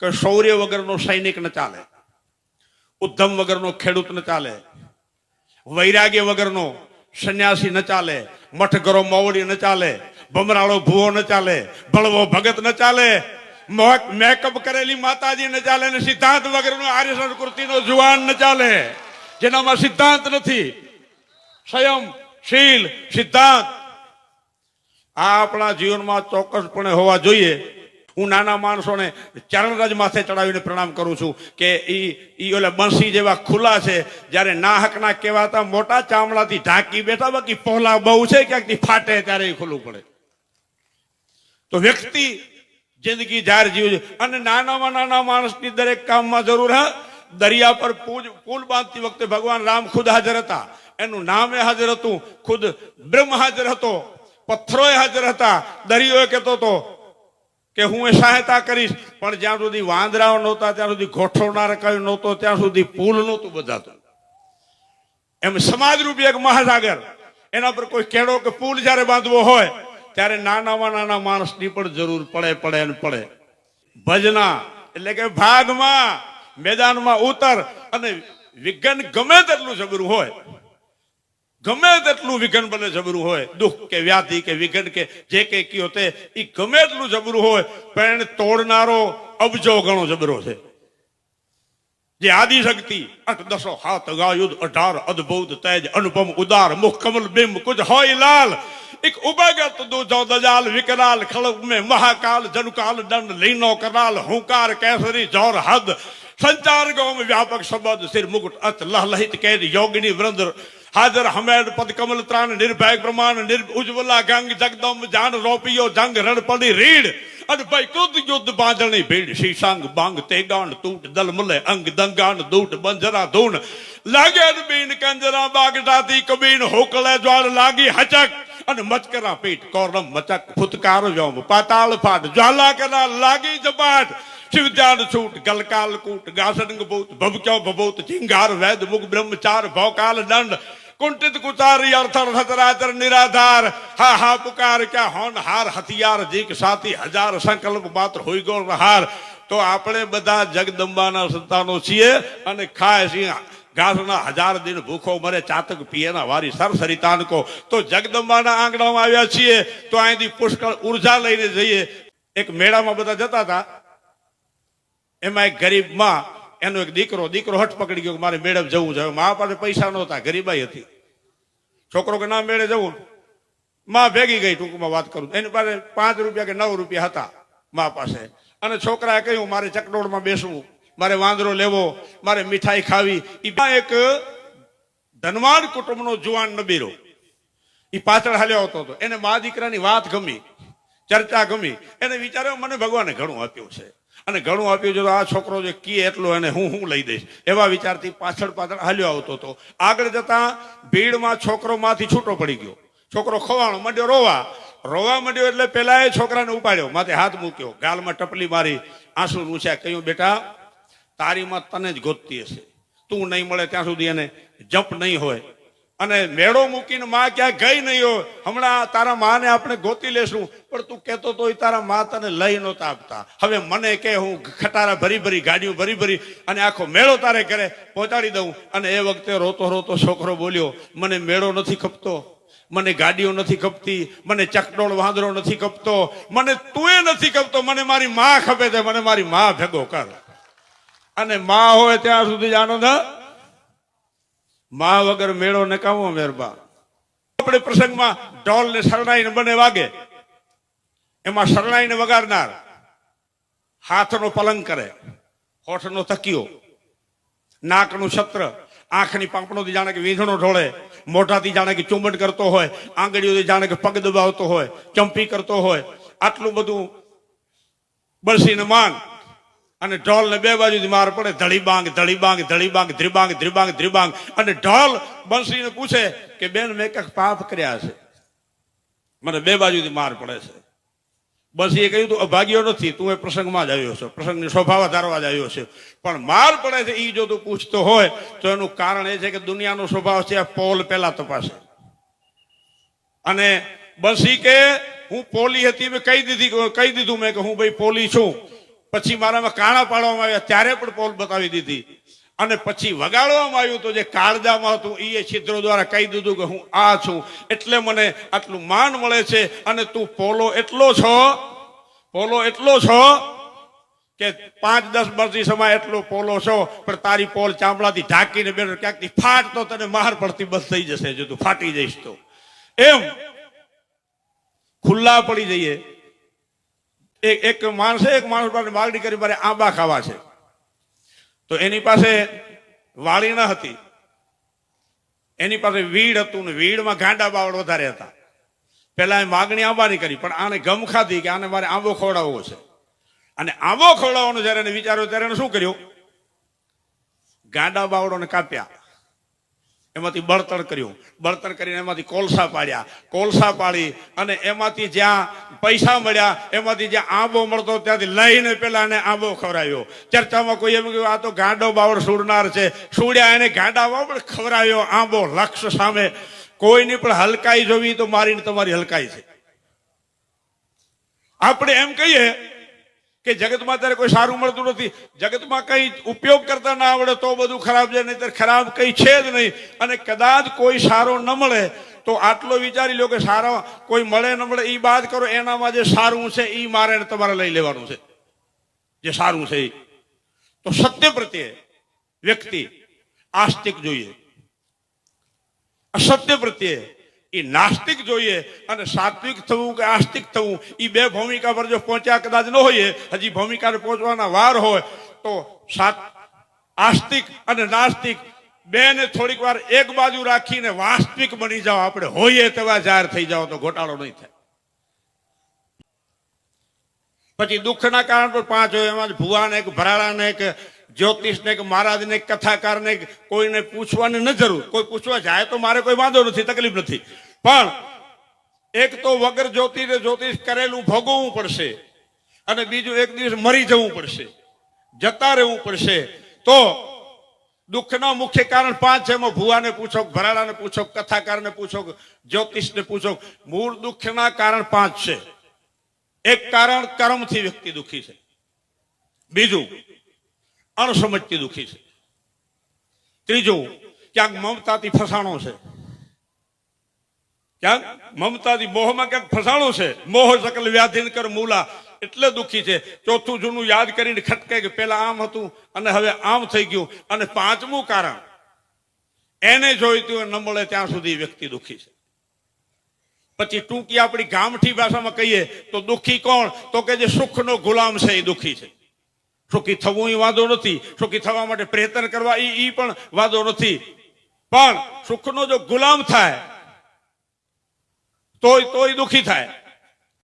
કે શૌર્ય વગરનો સૈનિક ન ચાલે, ઉદ્ધમ વગરનો ખેડૂત ન ચાલે, વૈરાગ્ય વગરનો સંન્યાસી ન ચાલે મઠગરો મોવડી ન ચાલે ભમરાળો ભૂવો ન ચાલે, બળવો ભગત ન ચાલે, મોક- મેકઅપ કરેલી માતાજી ન ચાલે ને સિદ્ધાંત વગરનો આર્ય સંસ્કૃતિનો જુવાન ન ચાલે. જેનામાં સિદ્ધાંત નથી. સંયમ શીલ, સિદ્ધાંત. આ આપણા જીવનમાં ચોક્કસપણે હોવા જોઈએ. હું નાના માણસોને ચરણરજ માથે ચડાવીને પ્રણામ કરું છું કે એ એ ઓલા બંસી જેવા ખુલ્લા છે, જ્યારે ના હકના કહેવાતા મોટા ચામડાથી ઢાંકી બેઠા, બાકી પહોલા બહુ છે, ક્યાંકથી ફાટે ત્યારે એ ખુલ્લું પડે. તો વ્યક્તિ જિંદગી જાહેર જીવ અને નાનામાં નાના માણસની દરેક કામમાં જરૂર, હા, દરિયા પર પૂજ પુલ બાંધતી વખતે ભગવાન રામ ખુદ હાજર હતા. એનું નામે હાજર હતું, ખુદ બ્રહ્મ હાજર હતો, પથ્થરોએ હાજર હતા દરિયો કહેતો હતો કે હું એ સહાયતા કરીશ. પણ જ્યાં સુધી વાંદરાઓ નહોતા, ત્યાં સુધી ગોઠવનાર કયું નહોતો, ત્યાં સુધી પુલ નહોતું બધાતું. એમ સમાજરૂપી એક મહાસાગર. એના પર કોઈ કેળો કે પુલ જ્યારે બાંધવો હોય, ત્યારે નાનામાં નાના માણસની પણ જરૂર પડે પડે ને પડે. ભજના, એટલે કે ભાગમાં, મેદાનમાં ઉતર અને વિજ્ઞાન ગમે તેટલું જબરું હોય ગમે તેટલું વિઘન બને જબરું હોય, દુઃખ કે વ્યાધિ કે વિઘન કે જે કંઈ કયો તે એ ગમે એટલું જબરું હોય, પણ તોડનારો અબજો ગણો જબરો છે. જે આદિશક્તિ અઠ દસો હાથ ગાયુદ, અઢાર અદભુત તેજ, અનુપમ ઉદાર મુખ કમલ બિંબ, કુજ હોય લાલ. એક ઉભગત દૂધો દજાલ, વિકરાલ ખળગ મેં મહાકાલ, જનકાલ, દંડ, લીનો કરાલ, હુંકાર, કેસરી, જોર, હદ. संचार गांव में व्यापक संबंध, सिर, मुकुट, अत, लह, लहित, कैद, योगिनी वृंद हाजर हमेर पद, कमल, त्राण, निर्भय प्रमाण निर्, उज्ज्वला, गंग जगदम जान, रोपियो, जंग रणपड़ी रीढ़ ਅਨ ਬੈਕੁੱਦ ਯੁੱਧ ਬਾਂਝਣੀ ਭੇੜ ਸੀ ਸੰਗ ਬੰਗ ਤੇ ਗਾਣ ਟੂਟ ਦਲ ਮੁਲੇ ਅੰਗ ਦੰਗਾਣ ਦੂਟ ਬੰਜਰਾ ਦੂਣ ਲਾਗੇ ਬੀਨ ਕੰਜਰਾ ਬਾਗ ਦਾਤੀ ਕਬੀਨ ਹੋਕਲੇ ਜਵਾਲ ਲਾਗੀ ਹਚਕ ਅਨ ਮਚਕਰਾ ਪੇਟ ਕੋਰਮ ਮਚਕ ਫੁਤਕਾਰ ਜੋਮ ਪਾਤਾਲ ਫਾਟ ਜਵਾਲਾ ਕਰਾ ਲਾਗੀ ਜਬਾਟ છૂટ ગલકાલ કૂટ ગાસડંગ ભૂત ભબક્યો ભભૂત ચિંગાર વેદ મુખ બ્રહ્મચાર ભોકાલ દંડ કુંઠિત કુચારી અર્થર સચરાચર નિરાધાર હા હા પુકાર ક્યાં હોન હાર હથિયાર જીક સાથી હજાર સંકલ્પ માત્ર હોય ગોળ હાર તો આપણે બધા જગદંબાના સંતાનો છીએ અને ખાય છીએ ઘાસના હજાર દિન ભૂખો મરે ચાતક પિયેના વારી સર સરિતાનકો તો જગદંબાના આંગણામાં આવ્યા છીએ તો અહીંથી પુષ્કળ ઉર્જા લઈને જઈએ એક મેળામાં બધા જતા હતા એમાં ગરીબમાં એનો એક દીકરો દીકરો હઠ પકડી ગયો મારે મેળવ જવું છે. મા પાસે પૈસા નહોતા, ગરીબાઈ હતી. છોકરો કે ના, મેળે જવું. માં ભેગી ગઈ ટૂંકમાં વાત કરું. એની પાસે પાંચ રૂપિયા કે નવ રૂપિયા હતા મા પાસે. અને છોકરાએ કહ્યું, મારે ચકડોળમાં બેસવું. મારે વાંદરો લેવો. મારે મીઠાઈ ખાવી. એ એક ધનવાન કુટુંબનો જુવાન નબીરો એ પાછળ હાલ્યો આવતો હતો. એને મા દીકરાની વાત ગમી, ચર્ચા ગમી. એને વિચાર્યો, મને ભગવાને ઘણું આપ્યું છે. અને ઘણું આપ્યું છે તો આ છોકરો જે કીએ એટલો એને હું હું લઈ દઈશ. એવા વિચારથી પાછળ પાછળ હાલ્યો આવતો હતો. આગળ જતા ભીડમાં છોકરો માંથી છૂટો પડી ગયો. છોકરો ખવાણો માંડ્યો રોવા. રોવા માંડ્યો એટલે પેલા એ છોકરાને ઉપાડ્યો. માથે હાથ મૂક્યો. ગાલમાં ટપલી મારી, આંસુ રૂંછ્યા કહ્યું, બેટા, તારીમાં તને જ ગોતતી હશે. તું નહીં મળે ત્યાં સુધી એને જપ નહીં હોય. અને મેળો મૂકીને માં ક્યાં ગઈ નહીં હોય. હમણાં તારા માને આપણે ગોતી લેશું. પણ તું કહેતો તો તારા મા તને લઈ નહોતા આપતા. હવે મને કે હું ખટારા ભરી ભરી, ગાડીઓ ભરી ભરી અને આખો મેળો તારે ઘરે પહોંચાડી દઉં. અને એ વખતે રોતો રોતો છોકરો બોલ્યો, મને મેળો નથી ખપતો. મને ગાડીઓ નથી ખપતી. મને ચકડોળ વાંદરો નથી ખપતો. મને તું નથી ખપતો. મને મારી માં ખપે છે. મને મારી માં ભેગો કર. અને માં હોય ત્યાં સુધી આનંદ? માં વગર મેળો નકામો મેરબા. આપણે પ્રસંગમાં ઢોલ ને શરણાઈને બને વાગે. એમાં શરણાઈને વગાડનાર હાથનો પલંગ કરે, હોઠનો તકિયો, નાકનું છત્ર, આંખની પાંપણોથી જાણે કે વીંધણો ઢોળે, મોઢાથી જાણે કે ચુંબન કરતો હોય, આંગળીઓથી જાણે કે પગ દબાવતો હોય, ચંપી કરતો હોય, આટલું બધું બળસીને માંગ અને ઢોલ ને બે બાજુથી માર પડે. ધળી બાંગ ધળી બાંગ ધળી બાંગ ધ્રિબાંગ ધ્રિબાંગ ધ્રિબાંગ અને ઢોલ બંસીને પૂછે કે, બેન, મેં કંઈક પાપ કર્યા છે? મને બે બાજુથી માર પડે છે. બસ એ કહ્યું, તું અભાગ્યો નથી, તું એ પ્રસંગમાં જ આવ્યો છે. પ્રસંગની સ્વભાવ ધારવા જ આવ્યો છે. પણ માર પડે છે એ જો તું પૂછતો હોય, તો એનું કારણ એ છે કે દુનિયાનો સ્વભાવ છે આ પોલ પેલા તપાસે. અને બંસી કે, હું પોલી હતી, મેં કહી દીધી, કહી દીધું મેં કે હું ભાઈ પોલી છું. પછી મારામાં કાણા પાડવામાં આવ્યા. ત્યારે પણ પોલ બતાવી દીધી. અને પછી વગાડવામાં આવ્યું તો જે કાળજામાં હતું એ છિદ્રો દ્વારા કહી દીધું કે હું આ છું. એટલે મને આટલું માન મળે છે. અને તું પોલો એટલો છો પોલો એટલો છો કે પાંચ દસ વર્ષની સમય એટલો પોલો છો. પણ તારી પોલ ચામડાથી ઢાંકીને બેઠો ક્યાંકથી ફાટ તો તને માર પડતી બસ થઈ જશે. જો તું ફાટી જઈશ તો. એમ ખુલ્લા પડી જઈએ. એક એક માણસે એક માણસ પાસે માગણી કરી મારે આંબા ખાવા છે. તો એની પાસે વાળી ન હતી. એની પાસે વીડ હતું ને વીડમાં ગાંડા બાવળ વધારે હતા. પેલા એ માગણી આંબાની કરી, પણ આને ગમ ખાધી કે આને મારે આંબો ખવડાવવો છે. અને આંબો ખવડાવવાનો જ્યારે એને વિચાર્યો ત્યારે શું કર્યું? ગાંડા બાવળોને કાપ્યા. એમાંથી બળતણ કર્યું. બળતણ કરીને એમાંથી કોલસા પાડ્યા. કોલસા પાડી અને એમાંથી જ્યાં પૈસા મળ્યા, એમાંથી જ્યાં આંબો મળતો ત્યાંથી લઈને પેલા એને આંબો ખવડાવ્યો. ચર્ચામાં કોઈ એમ કહ્યું, આ તો ગાંડો બાવળ સુડનાર છે. સુડ્યા એને ગાંડા બાવળ ખવડાવ્યો, આંબો લક્ષ સામે. કોઈની પણ હલકાઈ જોવી તો મારીને તમારી હલકાઈ છે. આપણે એમ કહીએ કે જગતમાં ત્યારે કોઈ સારું મળતું નથી. જગતમાં કંઈ ઉપયોગ કરતા ના આવડે તો બધું ખરાબ છે નહીં ખરાબ કંઈ છે જ નહીં. અને કદાચ કોઈ સારો ન મળે, તો આટલો વિચારી લો કે સારો કોઈ મળે ન મળે એ બાદ કરો, એનામાં જે સારું છે એ મારે તમારે લઈ લેવાનું છે. જે સારું છે એ તો સત્ય પ્રત્યે વ્યક્તિ આસ્તિક જોઈએ. અસત્ય પ્રત્યે એ નાસ્તિક જોઈએ અને સાત્વિક થવું કે આસ્તિક થવું એ બે ભૂમિકા પર જો પહોંચ્યા કદાચ ન હોઈએ, હજી ભૂમિકાને પહોંચવાના વાર હોય, તો સાત આસ્તિક અને નાસ્તિક બેને થોડીક વાર એક બાજુ રાખીને વાસ્તવિક બની જાઓ. આપણે હોઈએ તેવા જાહેર થઈ જાઓ તો ઘોટાળો નહીં થાય. પછી દુઃખના કારણ પર પાંચ હોય, એમાં ભુવાને એક ભરાડાને એક જ્યોતિષને એક મહારાજને કથાકારને કોઈને પૂછવાની ન જરૂર. કોઈ પૂછવા જાય તો મારે કોઈ વાંધો નથી, તકલીફ નથી. પણ એક તો વગર જ્યોતિષે જ્યોતિષ કરેલું ભોગવવું પડશે અને બીજું એક દિવસ મરી જવું પડશે, જતા રહેવું પડશે. તો દુઃખના મુખ્ય કારણ પાંચ છે. એમાં ભુવાને પૂછો, ભરાડાને પૂછો, કથાકારને પૂછો, જ્યોતિષને પૂછો. મૂળ દુઃખના કારણ પાંચ છે. એક કારણ કર્મથી વ્યક્તિ દુઃખી છે. બીજું અણસમજથી દુઃખી છે. ત્રીજું, ક્યાંક મમતાથી ફસાણો છે. ક્યાંક મમતાથી મોહમાં ક્યાંક ફસાણો છે. મોહ સકલ વ્યાધીન કર મૂલા. એટલે દુઃખી છે. ચોથું જૂનું યાદ કરીને ખટકે કે પેલા આમ હતું અને હવે આમ થઈ ગયું. અને પાંચમું કારણ. એને જોઈતું ન મળે ત્યાં સુધી વ્યક્તિ દુઃખી છે. પછી ટૂંકી આપણી ગામઠી ભાષામાં કહીએ તો દુઃખી કોણ? તો કે જે સુખનો ગુલામ છે એ દુઃખી છે. સુખી થવું એ વાંધો નથી. સુખી થવા માટે પ્રયત્ન કરવા એ પણ વાંધો નથી. પણ સુખનો જો ગુલામ થાય તોય તોય દુઃખી થાય.